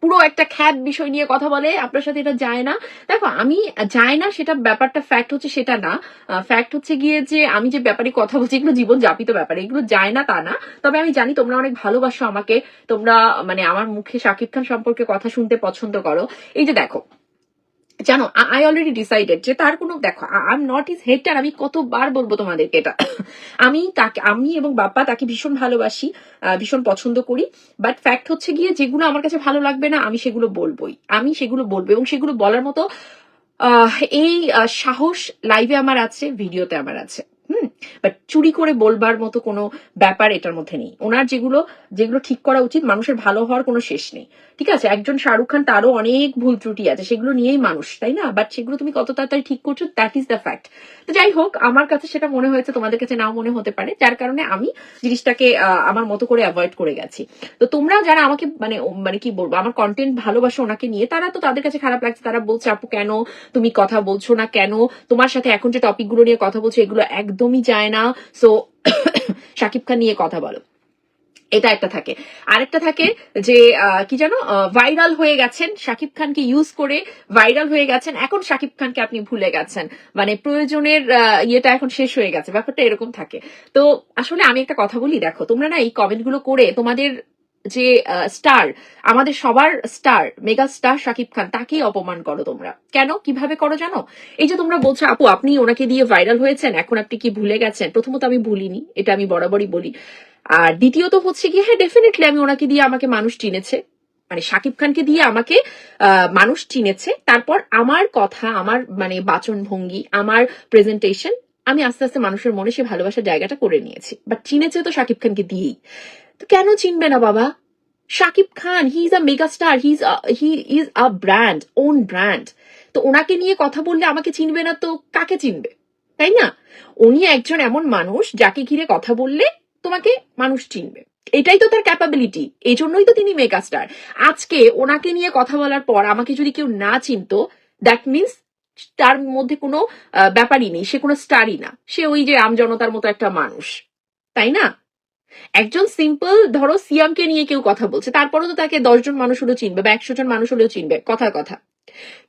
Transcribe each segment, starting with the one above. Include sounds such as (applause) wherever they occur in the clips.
পুরো একটা খ্যাত বিষয় নিয়ে কথা বলে, আপনার সাথে এটা যায় না। দেখো, আমি যাই না সেটা ব্যাপারটা ফ্যাক্ট হচ্ছে সেটা না। ফ্যাক্ট হচ্ছে গিয়ে যে আমি যে ব্যাপারে কথা বলছি, এগুলো জীবন যাপিত ব্যাপারে, এগুলো যায় না তা না। তবে আমি জানি তোমরা অনেক ভালোবাসো আমাকে, তোমরা মানে আমার মুখে শাকিব খান সম্পর্কে কথা শুনতে পছন্দ করো। এই যে দেখো জানো আই অলরেডি ডিসাইডেড যে তার কোনো, দেখো I am not is hater আমি কতবার বলব তোমাদেরকে এটা। আমি তাকে, আমি এবং বাপ্পা তাকে ভীষণ ভালোবাসি ভীষণ পছন্দ করি বাট ফ্যাক্ট হচ্ছে গিয়ে যেগুলো আমার কাছে ভালো লাগবে না, আমি সেগুলো বলবোই। আমি সেগুলো বলব এবং সেগুলো বলার মতো এই সাহস লাইভে আমার আছে ভিডিওতে আমার আছে। হুম? বাট চুরি করে বলবার মতো কোনো ব্যাপার এটার মধ্যে নেই। ওনার যেগুলো যেগুলো ঠিক করা উচিত, মানুষের ভালো হওয়ার কোনো শেষ নেই। ঠিক আছে, একজন শাহরুখ খান, তারও অনেক ভুল ত্রুটি আছে, সেগুলো নিয়েই মানুষ, তাই না? বাট সেগুলো তুমি কত তাড়াতাড়ি ঠিক করছ দ্যাট ইজ দ্য ফ্যাক্ট তো যাই হোক, আমার কাছে সেটা মনে হয়েছে, তোমাদের কাছে নাও মনে হতে পারে, যার কারণে আমি জিনিসটাকে আমার মতো করে অ্যাভয়েড করে গেছি। তো তোমরা যারা আমাকে মানে মানে কি বলব, আমার কন্টেন্ট ভালোবাসো ওনাকে নিয়ে, তারা তো তাদের কাছে খারাপ লাগছে, তারা বলছে, আপু, কেন? তুমি কথা বলছো না কেন? তোমার সাথে এখন যে টপিকগুলো নিয়ে কথা বলছো, এগুলো একদমই যায় না (coughs) সো শাকিব খান নিয়ে কথা বলো। এটা একটা থাকে। আরেকটা থাকে যে কি জানো ভাইরাল হয়ে গেছেন শাকিব খানকে ইউজ করে ভাইরাল হয়ে গেছেন। এখন শাকিব খানকে আপনি ভুলে গেছেন। মানে প্রয়োজনের ইয়েটা এখন শেষ হয়ে গেছে। ব্যাপারটা এরকম থাকে। তো আসলে আমি একটা কথা বলি, দেখো, তোমরা না এই কমেন্টগুলো করে তোমাদের যে স্টার আমাদের সবার star mega star Shakib Khan, তাকেই অপমান করো তোমরা। কেন? কীভাবে করো জানো? এই যে তোমরা বলছো, আপু, আপনি ওনাকে দিয়ে ভাইরাল হয়েছেন, এখন আপনি কি ভুলে গেছেন? প্রথমত আমি ভুলিনি এটা আমি বরাবরই বলি। আর দ্বিতীয়ত হচ্ছে কি হ্যাঁ ডেফিনেটলি আমি ওনাকে দিয়ে আমাকে মানুষ চিনেছে। মানে শাকিব খানকে দিয়ে আমাকে মানুষ চিনেছে। তারপর আমার কথা, আমার মানে বাচন ভঙ্গি আমার প্রেজেন্টেশন আমি আস্তে আস্তে মানুষের মনে সে ভালোবাসার জায়গাটা করে নিয়েছি। বাট চিনেছে তো শাকিব খানকে দিয়েই। তো কেন চিনবে না বাবা? Shakib Khan he is a mega star he is he is a brand own brand তো ওনাকে নিয়ে কথা বললে আমাকে চিনবে না তো কাকে চিনবে? তাই না? উনি একজন এমন মানুষ যাকে ঘিরে কথা বললে তোমাকে মানুষ চিনবে। এটাই তো তার ক্যাপাবিলিটি এই জন্যই তো তিনি মেগা স্টার আজকে ওনাকে নিয়ে কথা বলার পর আমাকে যদি কেউ না চিনতো দ্যাট মিনস তার মধ্যে কোনো ব্যাপারই নেই, সে কোনো স্টারই না। সে ওই যে আমজনতার মতো একটা মানুষ। তাই না? একজন সিম্পল ধরো সিয়ামকে নিয়ে কেউ কথা বলছে, তারপরও তো তাকে দশজন মানুষ হলেও চিনবে বা একশো জন মানুষ হলেও চিনবে কথার কথা।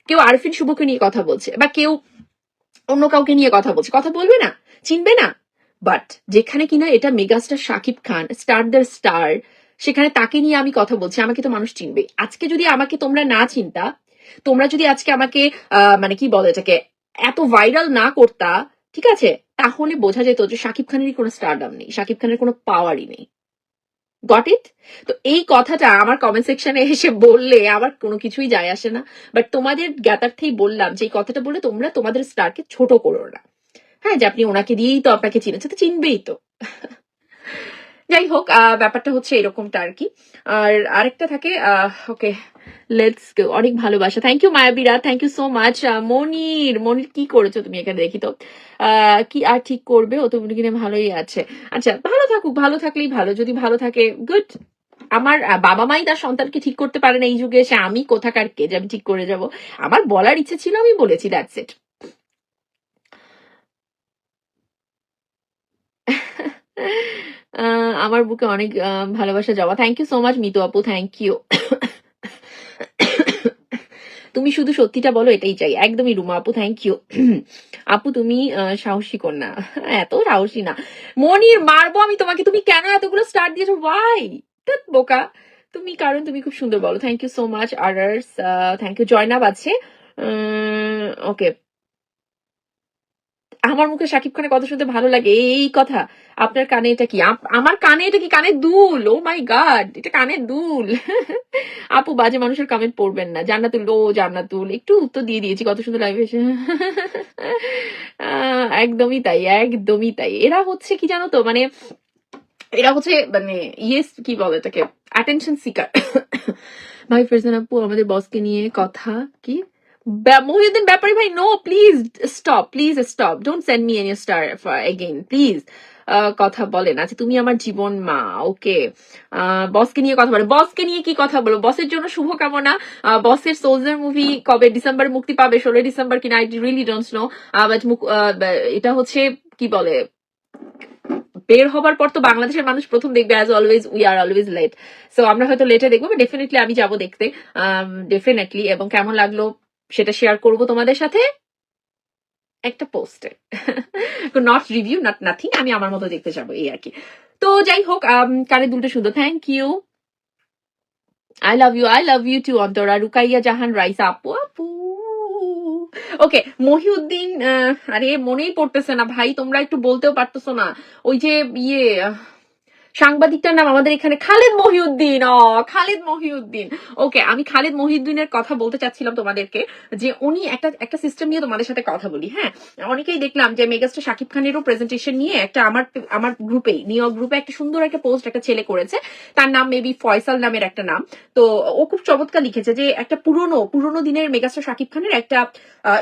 কেউ আরফিন শুভকে নিয়ে কথা বলছে বা কেউ অন্য কাউকে নিয়ে কথা বলছে, কথা বলবে না, চিনবে না। বাট যেখানে কিনা এটা megastar Shakib Khan star the star সেখানে তাকে নিয়ে আমি কথা বলছি, আমাকে তো মানুষ চিনবে আজকে যদি আমাকে তোমরা না চিন্তা, তোমরা যদি আজকে আমাকে মানে কি বলে এটাকে, এত ভাইরাল না করতা, ঠিক আছে? তাহলে বোঝা যেত যে সাকিব খানেরই কোনো স্টারডাম নেই সাকিব খানের কোনো পাওয়ারই নেই। গট ইট তো এই কথাটা আমার কমেন্ট সেকশনে এসে বললে আমার কোনো কিছুই যায় আসে না। বাট তোমাদের জ্ঞাতার্থেই বললাম যে এই কথাটা বলে তোমরা তোমাদের স্টারকে ছোট করো না। হ্যাঁ যে আপনি ওনাকে দিয়েই তো আপনাকে চিনেছে, তো চিনবেই তো। যাই হোক ব্যাপারটা হচ্ছে এরকমটা আর কি আর আরেকটা থাকে ওকে লেটস গো অনেক ভালোবাসা। Thank you মায়াবিরা thank you so much Monir. Monir, কি করেছ তুমি এখানে? দেখি তো। কি আর ঠিক করবে? ও তো কিনে ভালোই আছে। আচ্ছা ভালো থাকুক, ভালো থাকলেই ভালো। যদি ভালো থাকে গুড আমার বাবা মাই তার সন্তানকে ঠিক করতে পারে না এই যুগে। এসে আমি কোথাকার কে যে আমি ঠিক করে যাব? আমার বলার ইচ্ছে ছিল, আমি বলেছি দ্যাটস ইট (laughs) আমার বুকে অনেক ভালোবাসা জমা। Thank you so much Mitu আপু থ্যাংক ইউ তুমি শুধু সত্যিটা বলো, এটাই চাই। একদমই রুমা আপু থ্যাংক ইউ আপু, তুমি সাহসী কন্যা। এত সাহসী না। মনির, মারবো আমি তোমাকে। তুমি কেন এতগুলো স্টার দিয়েছ? ওয়াই বোকা। তুমি, কারণ তুমি খুব সুন্দর বলো। Thank you so much others thank you Zainab আছে। ওকে আমার মুখে শাকিব খানের কথা শুনতে ভালো লাগে। এই কথা আপনার কানে এটা কি? আমার কানে এটা কি? কানে দুল? ও মাই গড এটা কানে দুল। (laughs) আপু বাজে মানুষের কমেন্ট পড়বেন না। জান্নাতুল ও জান্নাতুল। একটু উত্তর দিয়ে দিয়েছি কত সুন্দর (laughs) আহ, একদমই তাই একদমই তাই। এরা হচ্ছে কি জানো তো মানে এরা হচ্ছে মানে ইয়েস কি বলে এটাকে? অ্যাটেনশন সিকার ভাই ফেরজান আপু আমাদের বসকে নিয়ে কথা কি? মহিউদ্দিন ব্যাপারী ভাই no please stop please stop don't send me any star again please কথা বলেন আচ্ছা তুমি আমার জীবন মা ওকে। বসকে নিয়ে কথা বলো। বসকে নিয়ে কি কথা বলো? বসের জন্য শুভকামনা। বসের সোলজার মুভি কবে? ডিসেম্বরে মুক্তি পাবে? ষোলোই ডিসেম্বর কিনা? I really don't know but এটা হচ্ছে, কি বলে? বের হবার পর তো বাংলাদেশের মানুষ প্রথম দেখবে as always we are always late so আমরা হয়তো লেটে দেখব ডেফিনেটলি আমি যাব দেখতে। ডেফিনেটলি এবং কেমন লাগল? সেটা শেয়ার করব তোমাদের সাথে। একটা পোস্টে নট রিভিউ নট নাথিং আমি আমার মতো দেখতে যাব, এই আর কি। তো যাই হোক কানে দুলটা সুন্দর thank you I love you I love you too Antara, Rukaiya Jahan, Raisa আপু আপু। ওকে মহিউদ্দিন আরে মনেই পড়তেছে না ভাই, তোমরা একটু বলতেও পারতেছো না। ওই যে ইয়ে সাংবাদিকটার নাম আমাদের এখানে খালেদ মহিউদ্দিন। ও খালেদ মহিউদ্দিন। ওকে আমি খালেদ মহিউদ্দিনের কথা বলতে চাচ্ছিলাম তোমাদেরকে যে উনি একটা একটা সিস্টেম নিয়ে তোমাদের সাথে কথা বলি হ্যাঁ? অনেকেই দেখলাম যে মেগাস্টার শাকিব খানেরও প্রেজেন্টেশন নিয়ে একটা আমার আমার গ্রুপে নিউ গ্রুপে একটা সুন্দর একটা পোস্ট একটা ছেলে করেছে। তার নাম মেবি ফয়সাল নামের একটা নাম। তো ও খুব চমৎকার লিখেছে যে একটা পুরনো পুরনো দিনের মেগাস্টার শাকিব খানের একটা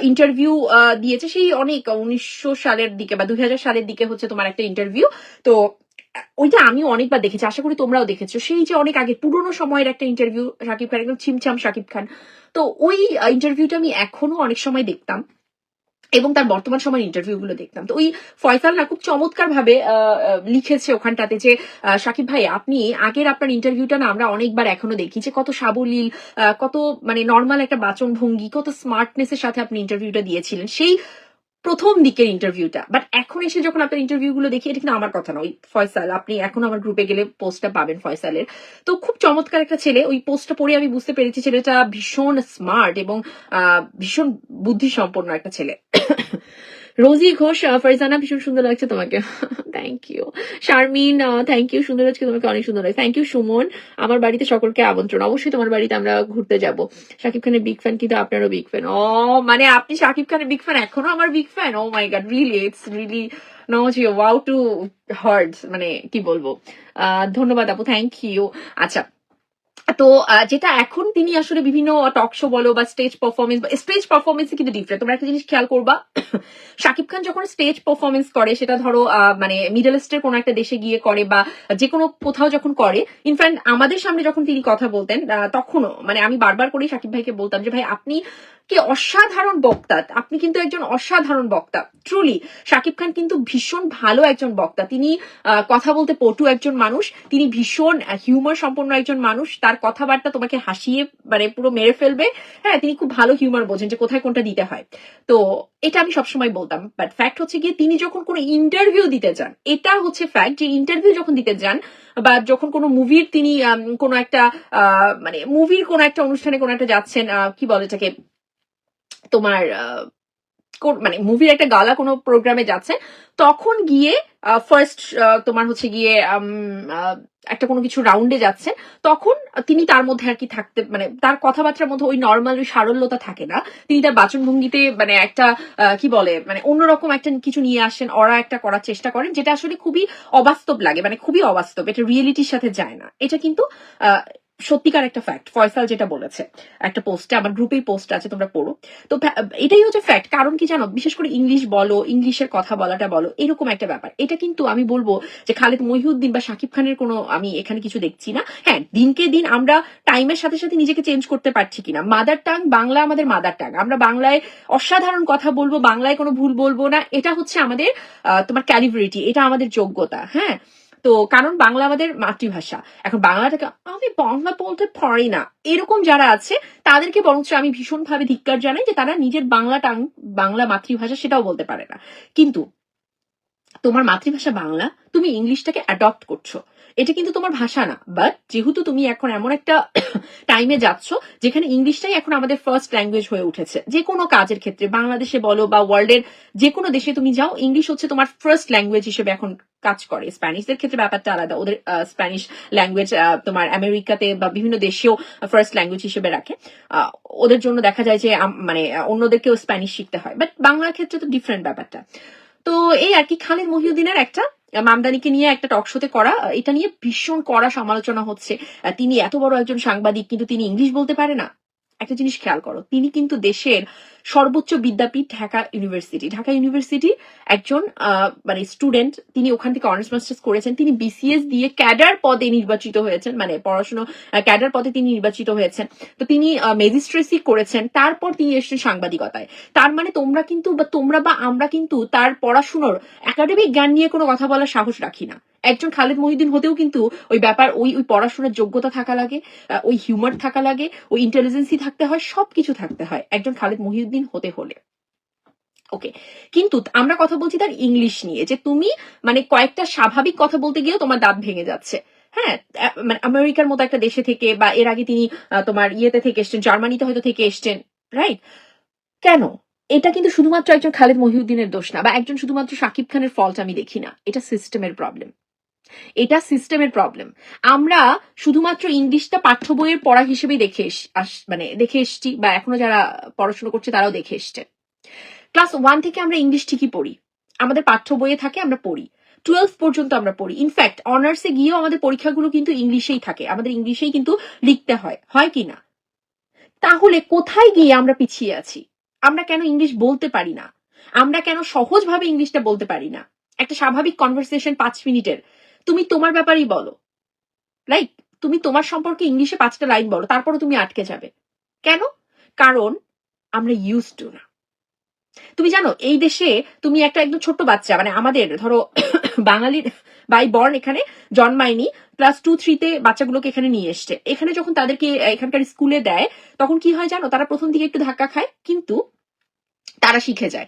ইন্টারভিউ দিয়েছে। সেই অনেক উনিশশো সালের দিকে বা দুই হাজার সালের দিকে হচ্ছে তোমার একটা ইন্টারভিউ তো ওইটা আমি অনেকবার দেখেছি, আশা করি তোমরাও দেখেছ। সেই যে অনেক আগে, পুরনো সময়ের একটা ইন্টারভিউ শাকিব খান, একদম ছিমছাম শাকিব খান। তো ওই ইন্টারভিউটা আমি এখনও অনেক সময় দেখতাম এবং তার বর্তমান সময়ের ইন্টারভিউ গুলো দেখতাম। তো ওই ফয়সাল না খুব চমৎকার ভাবে লিখেছে ওখানটাতে যে সাকিব ভাই, আপনি আগের আপনার ইন্টারভিউটা না আমরা অনেকবার এখনও দেখি যে কত সাবলীল কত মানে নর্মাল একটা বাচন ভঙ্গি কত স্মার্টনেস এর সাথে আপনি ইন্টারভিউটা দিয়েছিলেন। সেই প্রথম দিকের ইন্টারভিউটা বাট এখন এসে যখন আপনার ইন্টারভিউ গুলো দেখি, এটা কিন্তু আমার কথা না ওই ফয়সাল, আপনি এখন আমার গ্রুপে গেলে পোস্টটা পাবেন ফয়সালের। তো খুব চমৎকার একটা ছেলে, ওই পোস্টটা পড়ে আমি বুঝতে পেরেছি ছেলেটা ভীষণ স্মার্ট এবং ভীষণ বুদ্ধিসম্পন্ন একটা ছেলে। রোজি ঘোষ ফারজানা ভীষণ সুন্দর লাগছে তোমাকে। (laughs) Thank you Sharmin thank you সুন্দর লাগছে তোমাকে, অনেক সুন্দর লাগছে। Thank you Suman. আমার বাড়িতে সকলকে আমন্ত্রণ। অবশ্যই তোমার বাড়িতে আমরা ঘুরতে যাব। শাকিব খানের বিগ ফ্যান কিন্তু আপনারও বিগ ফ্যান ও মানে আপনি শাকিব খানের বিগ ফ্যান এখনও আমার big fan oh my god really it's really no wow too hard মানে কি বলব? ধন্যবাদ আপু থ্যাংক ইউ আচ্ছা তো যেটা এখন তিনি আসলে বিভিন্ন টক শো বলো বা স্টেজ পারফরমেন্স বা স্টেজ পারফরমেন্স কিন্তু ডিফারেন্ট তোমরা একটা জিনিস খেয়াল করবা, (coughs) শাকিব খান যখন স্টেজ পারফরমেন্স করে, সেটা ধরো মানে মিডল ইস্টের কোনো একটা দেশে গিয়ে করে বা যে কোনো কোথাও যখন করে ইনফ্যাক্ট আমাদের সামনে যখন তিনি কথা বলতেন তখনও মানে আমি বারবার করেই শাকিব ভাইকে বলতাম যে, ভাই, আপনি কি অসাধারণ বক্তা। আপনি কিন্তু একজন অসাধারণ বক্তা। ট্রুলি শাকিব খান কিন্তু ভীষণ ভালো একজন বক্তা। তিনি কথা বলতে পটু একজন মানুষ। তিনি ভীষণ হিউমার সম্পন্ন একজন মানুষ। তার কথাবার্তা তোমাকে হাসিয়ে মানে পুরো মেরে ফেলবে। হ্যাঁ তিনি খুব ভালো হিউমার বোঝেন যে কোথায় কোনটা দিতে হয়। তো, এটা আমি সবসময় বলতাম। বাট ফ্যাক্ট হচ্ছে গিয়ে, তিনি যখন কোনো ইন্টারভিউ দিতে যান, এটা হচ্ছে ফ্যাক্ট যে ইন্টারভিউ যখন দিতে যান, বা যখন কোনো মুভির তিনি কোনো একটা মানে মুভির কোনো একটা অনুষ্ঠানে কোনো একটা যাচ্ছেন কি বলে এটাকে? তোমার মানে মুভির একটা গালা কোনো প্রোগ্রামে যাচ্ছে, তখন গিয়ে ফার্স্ট তোমার হচ্ছে গিয়ে একটা কোনো কিছু রাউন্ডে যাচ্ছে, তখন তিনি তার মধ্যে আর কি থাকতে মানে তার কথাবার্তার মধ্যে ওই নর্মাল ওই সারল্যতা থাকে না। তিনি তার বাচনভঙ্গিতে মানে একটা কি বলে মানে অন্যরকম একটা কিছু নিয়ে আসেন, ওরা একটা করার চেষ্টা করেন, যেটা আসলে খুবই অবাস্তব লাগে মানে খুবই অবাস্তব, এটা রিয়েলিটির সাথে যায় না। এটা কিন্তু সত্যিকার একটা ফ্যাক্ট ফয়সাল যেটা বলেছে, একটা পোস্টে আমার গ্রুপেই পোস্ট আছে, তোমরা পড়ো। তো এটাই হচ্ছে ফ্যাক্ট কারণ কি জানো? বিশেষ করে ইংলিশ বলো ইংলিশের কথা বলাটা বলো, এরকম একটা ব্যাপার। এটা কিন্তু আমি বলব যে খালেদ মহিউদ্দিন বা শাকিব খানের কোনো, আমি এখানে কিছু দেখছি না। হ্যাঁ দিনকে দিন আমরা টাইমের সাথে সাথে নিজেকে চেঞ্জ করতে পারছি কিনা। মাদার টাং বাংলা আমাদের মাদার টাং আমরা বাংলায় অসাধারণ কথা বলব, বাংলায় কোনো ভুল বলব না। এটা হচ্ছে আমাদের তোমার ক্যালিব্রিটি এটা আমাদের যোগ্যতা হ্যাঁ? তো কারণ বাংলা আমাদের মাতৃভাষা। এখন বাংলাটাকে আমি বাংলা বলতে পারি না। এরকম যারা আছে, তাদেরকে বরঞ্চ আমি ভীষণভাবে ধিক্কার জানাই যে তারা নিজের বাংলা টাং, বাংলা মাতৃভাষা সেটাও বলতে পারে না। কিন্তু তোমার মাতৃভাষা বাংলা, তুমি ইংলিশটাকে অ্যাডপ্ট করছ। এটা কিন্তু তোমার ভাষা না বাট যেহেতু তুমি এখন এমন একটা (coughs) টাইমে যাচ্ছ, যেখানে ইংলিশটাই এখন আমাদের ফার্স্ট ল্যাঙ্গুয়েজ হয়ে উঠেছে, যে কোনো কাজের ক্ষেত্রে, বাংলাদেশে বলো বা ওয়ার্ল্ডের যে কোনো দেশে তুমি যাও, ইংলিশ হচ্ছে তোমার ফার্স্ট ল্যাঙ্গুয়েজ হিসেবে এখন কাজ করে। স্প্যানিশদের ক্ষেত্রে ব্যাপারটা আলাদা, ওদের স্প্যানিশ ল্যাঙ্গুয়েজ তোমার আমেরিকাতে বা বিভিন্ন দেশেও ফার্স্ট ল্যাঙ্গুয়েজ হিসেবে রাখে। ওদের জন্য দেখা যায় যে মানে অন্যদেরকেও স্প্যানিশ শিখতে হয় বাট বাংলার ক্ষেত্রে তো ডিফারেন্ট ব্যাপারটা। তো এই আর কি খালিদ মহিউদ্দিনের একটা মামদানিকে নিয়ে একটা টক শোতে করা এটা নিয়ে ভীষণ কড়া সমালোচনা হচ্ছে। তিনি এত বড় একজন সাংবাদিক, কিন্তু তিনি ইংলিশ বলতে পারে না। একটা জিনিস খেয়াল করো, তিনি কিন্তু দেশের সর্বোচ্চ বিদ্যাপীঠ ঢাকা ইউনিভার্সিটি ঢাকা ইউনিভার্সিটি একজন মানে স্টুডেন্ট তিনি ওখান থেকে অনার্স মাস্টার্স করেছেন, তিনি বিসিএস দিয়ে ক্যাডার পদে নির্বাচিত হয়েছেন মানে পড়াশোনা ক্যাডার পদে তিনি নির্বাচিত হয়েছেন। তো তিনি ম্যাজিস্ট্রেসি করেছেন, তারপর তিনি এসেছেন সাংবাদিকতায়। তার মানে তোমরা কিন্তু বা তোমরা বা আমরা কিন্তু তার পড়াশুনোর একাডেমিক জ্ঞান নিয়ে কোনো কথা বলার সাহস রাখি না। একজন খালেদ মহিউদ্দিন হতেও কিন্তু ওই ব্যাপার, ওই ওই পড়াশোনার যোগ্যতা থাকা লাগে ওই হিউমার থাকা লাগে, ওই ইন্টেলিজেন্সি থাকতে হয়, সবকিছু থাকতে হয় একজন খালেদ মহিউদ্দিন হতে হলে। ওকে কিন্তু আমরা কথা বলছি তার ইংলিশ নিয়ে, যে তুমি মানে কয়েকটা স্বাভাবিক কথা বলতে গিয়েও তোমার দাঁত ভেঙে যাচ্ছে। হ্যাঁ মানে আমেরিকার মতো একটা দেশে থেকে বা এর আগে তিনি তোমার ইয়েতে থেকে এসছেন জার্মানিতে হয়তো থেকে এসছেন রাইট কেন? এটা কিন্তু শুধুমাত্র একজন খালেদ মহিউদ্দিনের দোষ না, বা একজন শুধুমাত্র শাকিব খানের ফল্ট আমি দেখি না। এটা সিস্টেমের প্রবলেম এটা সিস্টেমের প্রবলেম আমরা শুধুমাত্র ইংলিশটা পাঠ্য বইয়ের পড়া হিসেবে দেখে মানে দেখে এসছি বা এখনও যারা পড়াশোনা করছে তারাও দেখে এসছে। ক্লাস ওয়ান থেকে আমরা ইংলিশ ঠিকই পড়ি। আমাদের পাঠ্য বইয়ে থাকে আমরা পড়ি। টুয়েলভ পর্যন্ত আমরা পড়ি। ইনফ্যাক্ট অনার্সে গিয়েও আমাদের পরীক্ষাগুলো কিন্তু ইংলিশেই থাকে। আমাদের ইংলিশেই কিন্তু লিখতে হয়। হয় কি না? তাহলে কোথায় গিয়ে আমরা পিছিয়ে আছি? আমরা কেন ইংলিশ বলতে পারি না? আমরা কেন সহজভাবে ইংলিশটা বলতে পারি না? একটা স্বাভাবিক কনভারসেশন পাঁচ মিনিটের। তুমি তোমার ব্যাপারেই বলো। লাইক তুমি তোমার সম্পর্কে ইংলিশে পাঁচটা লাইন বলো তারপরে তুমি আটকে যাবে। কেন? কারণ আমরা ইউজ টু না। তুমি জানো, এই দেশে তুমি একটা একদম ছোট্ট বাচ্চা মানে আমাদের, ধরো, বাঙালির বাই বর্ন এখানে জন্মায়নি ক্লাস টু থ্রিতে বাচ্চাগুলোকে এখানে নিয়ে এসছে। এখানে যখন তাদেরকে এখানকার স্কুলে দেয়, তখন কি হয় জানো, তারা প্রথম দিকে একটু ধাক্কা খায়, কিন্তু তারা শিখে যায়।